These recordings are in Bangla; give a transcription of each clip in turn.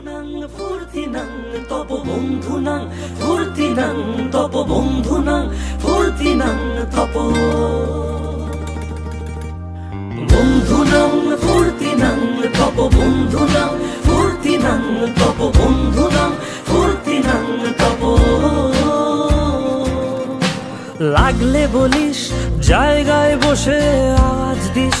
বন্ধুনাং, ফুর্তিনাং তপ। বন্ধুনাং, ফুর্তিনাং তপ তপ বন্ধুনাং ফুর্তিনাং, তপ। লাগলে বলিস, জায়গায় বসে আওয়াজ দিস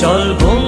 চল চল